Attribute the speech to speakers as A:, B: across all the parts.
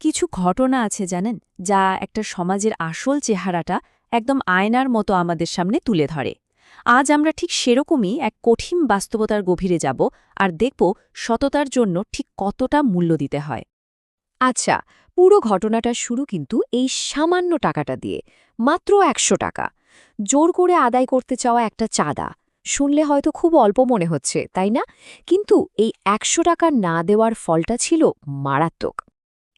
A: কিছু ঘটনা আছে জানেন, যা একটা সমাজের আসল চেহারাটা একদম আয়নার মতো আমাদের সামনে তুলে ধরে। আজ আমরা ঠিক সেরকমই এক কঠিন বাস্তবতার গভীরে যাব আর দেখব সততার জন্য ঠিক কতটা মূল্য দিতে হয়।
B: আচ্ছা পুরো ঘটনাটা শুরু কিন্তু এই সামান্য টাকাটা দিয়ে, মাত্র একশো টাকা। জোর করে আদায় করতে চাওয়া একটা চাঁদা, শুনলে হয়তো খুব অল্প মনে হচ্ছে, তাই না? কিন্তু এই একশো টাকা না দেওয়ার ফলটা ছিল মারাত্মক।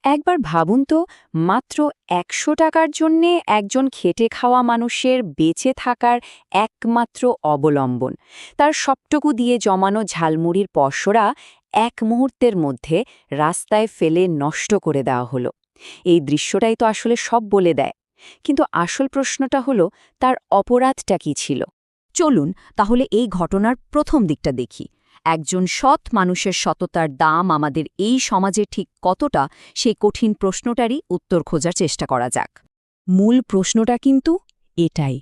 B: একবার ভাবুন তো, মাত্র একশো টাকার জন্যে একজন খেটে খাওয়া মানুষের বেঁচে থাকার একমাত্র অবলম্বন। তার সবটুকু দিয়ে জমানো ঝালমুড়ির পশরা এক মুহূর্তের মধ্যে রাস্তায় ফেলে নষ্ট করে দেওয়া হলো। এই দৃশ্যটাই তো আসলে সব বলে দেয়। কিন্তু আসল প্রশ্নটা হলো, তার অপরাধটা কি ছিল? চলুন তাহলে এই ঘটনার প্রথম দিকটা দেখি। একজন সৎ মানুষের সততার দাম আমাদের এই সমাজে ঠিক কতটা সেই কঠিন প্রশ্নটারই উত্তর খোঁজার চেষ্টা করা যাক। মূল প্রশ্নটা কিন্তু এটাই,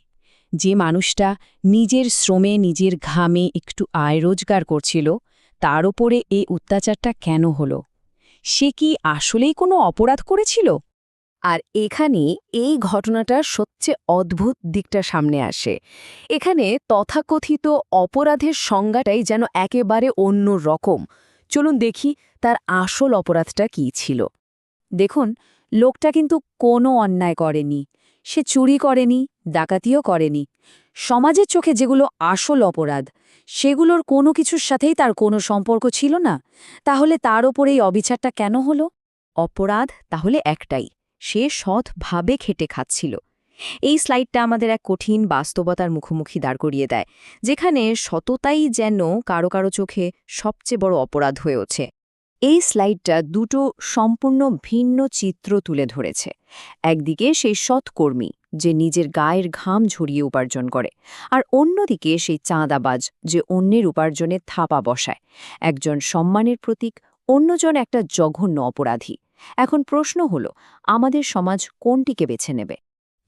B: যে মানুষটা নিজের শ্রমে, নিজের ঘামে একটু আয় রোজগার করছিল, তার ওপরে এই অত্যাচারটা কেন হলো? সে কি আসলেই কোনো অপরাধ করেছিল? আর এখানে এই ঘটনাটার সবচেয়ে অদ্ভুত দিকটা সামনে আসে। এখানে তথাকথিত অপরাধের সংজ্ঞাটাই যেন একেবারে অন্য রকম। চলুন দেখি তার আসল অপরাধটা কী ছিল। দেখুন, লোকটা কিন্তু কোনো অন্যায় করেনি। সে চুরি করেনি, ডাকাতিও করেনি। সমাজের চোখে যেগুলো আসল অপরাধ, সেগুলোর কোনো কিছুর সাথেই তার কোনো সম্পর্ক ছিল না। তাহলে তার ওপর এই অবিচারটা কেন হলো? অপরাধ তাহলে একটাই সে সৎভাবে খেটে খাচ্ছিল। এই স্লাইডটা আমাদের এক কঠিন বাস্তবতার মুখোমুখি দাঁড় করিয়ে দেয়, যেখানে সততাই যেন কারও কারও চোখে সবচেয়ে বড় অপরাধ হয়ে ওঠে। এই স্লাইডটা দুটো সম্পূর্ণ ভিন্ন চিত্র তুলে ধরেছে। একদিকে সেই সৎকর্মী, যে নিজের গায়ের ঘাম ঝরিয়ে উপার্জন করে, আর অন্যদিকে সেই চাঁদাবাজ, যে অন্যের উপার্জনে থাপা বসায়। একজন সম্মানের প্রতীক, অন্যজন একটা জঘন্য অপরাধী। এখন প্রশ্ন হল, আমাদের সমাজ কোনটিকে বেছে নেবে?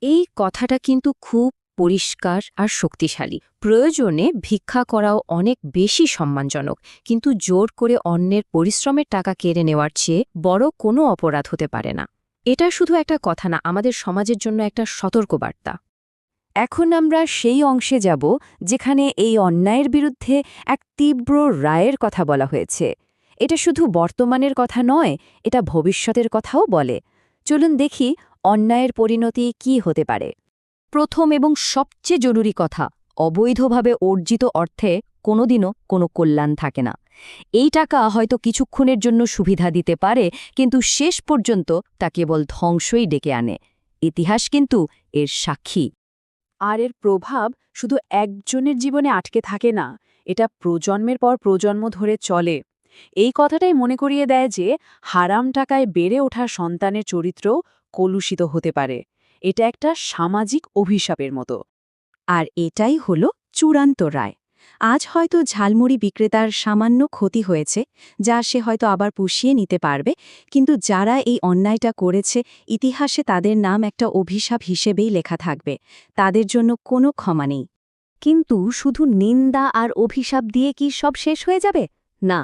B: এই কথাটা কিন্তু খুব পরিষ্কার আর শক্তিশালী। প্রয়োজনে ভিক্ষা করাও অনেক বেশি সম্মানজনক, কিন্তু জোর করে অন্যের পরিশ্রমের টাকা কেড়ে নেওয়ার চেয়ে বড় কোনো অপরাধ হতে পারে না। এটা শুধু একটা কথা না, আমাদের সমাজের জন্য একটা সতর্কবার্তা। এখন আমরা সেই অংশে যাব যেখানে এই অন্যায়ের বিরুদ্ধে এক তীব্র রায়ের কথা বলা হয়েছে। এটা শুধু বর্তমানের কথা নয়, এটা ভবিষ্যতের কথাও বলে। চলুন দেখি অন্যায়ের পরিণতি কি হতে পারে। প্রথম এবং সবচেয়ে জরুরি কথা, অবৈধভাবে অর্জিত অর্থে কোনোদিনও কোনো কল্যাণ থাকে না। এই টাকা হয়তো কিছুক্ষণের জন্য সুবিধা দিতে পারে, কিন্তু শেষ পর্যন্ত তা কেবল ধ্বংসই ডেকে আনে। ইতিহাস কিন্তু এর সাক্ষী।
A: আর এর প্রভাব শুধু একজনের জীবনে আটকে থাকে না, এটা প্রজন্মের পর প্রজন্ম ধরে চলে। এই কথাটাই মনে করিয়ে দেয় যে হারাম টাকায় বেড়ে ওঠা সন্তানের চরিত্রও কলুষিত হতে পারে। এটা একটা সামাজিক অভিশাপের মতো।
B: আর এটাই হল চূড়ান্ত রায়। আজ হয়তো ঝালমুড়ি বিক্রেতার সামান্য ক্ষতি হয়েছে, যা সে হয়তো আবার পুষিয়ে নিতে পারবে, কিন্তু যারা এই অন্যায়টা করেছে, ইতিহাসে তাদের নাম একটা অভিশাপ হিসেবেই লেখা থাকবে। তাদের জন্য কোনো ক্ষমা নেই। কিন্তু শুধু নিন্দা আর অভিশাপ দিয়ে কি সব শেষ হয়ে যাবে? না,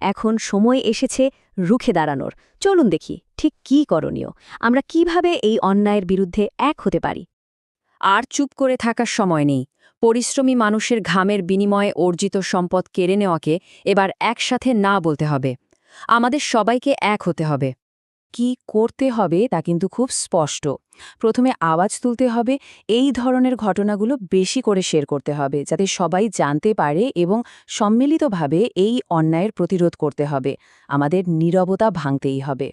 B: এখন সময় এসেছে রুখে দাঁড়ানোর। চলুন দেখি, ঠিক কি করণীয়? আমরা কীভাবে এই অন্যায়ের বিরুদ্ধে এক হতে পারি? আর চুপ করে থাকার সময় নেই। পরিশ্রমী মানুষের ঘামের বিনিময়ে অর্জিত সম্পদ কেড়ে নেওয়াকে এবার একসাথে না বলতে হবে। আমাদের সবাইকে এক হতে হবে। কি করতে হবে তা কিন্তু খুব স্পষ্ট। প্রথমে আওয়াজ তুলতে হবে, এই ধরনের ঘটনাগুলো বেশি করে শেয়ার করতে হবে, যাতে সবাই জানতে পারে এবং সম্মিলিতভাবে এই অন্যায়ের প্রতিরোধ করতে হবে। আমাদের নীরবতা ভাঙতেই হবে।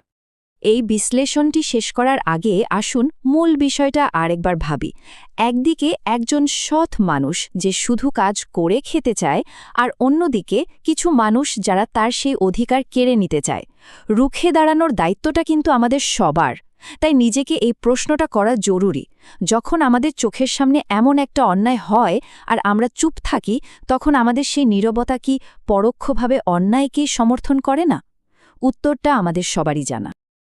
B: এই বিশ্লেষণটি শেষ করার আগে আসুন মূল বিষয়টা আরেকবার ভাবি। একদিকে একজন সৎ মানুষ যে শুধু কাজ করে খেতে চায়, আর অন্যদিকে কিছু মানুষ যারা তার সেই অধিকার কেড়ে নিতে চায়। রুখে দাঁড়ানোর দায়িত্বটা কিন্তু আমাদের সবার। তাই নিজেকে এই প্রশ্নটা করা জরুরি। যখন আমাদের চোখের সামনে এমন একটা অন্যায় হয়, আর আমরা চুপ থাকি, তখন আমাদের সেই নীরবতা কি পরোক্ষভাবে অন্যায়কেই সমর্থন করে না? উত্তরটা আমাদের সবারই জানা।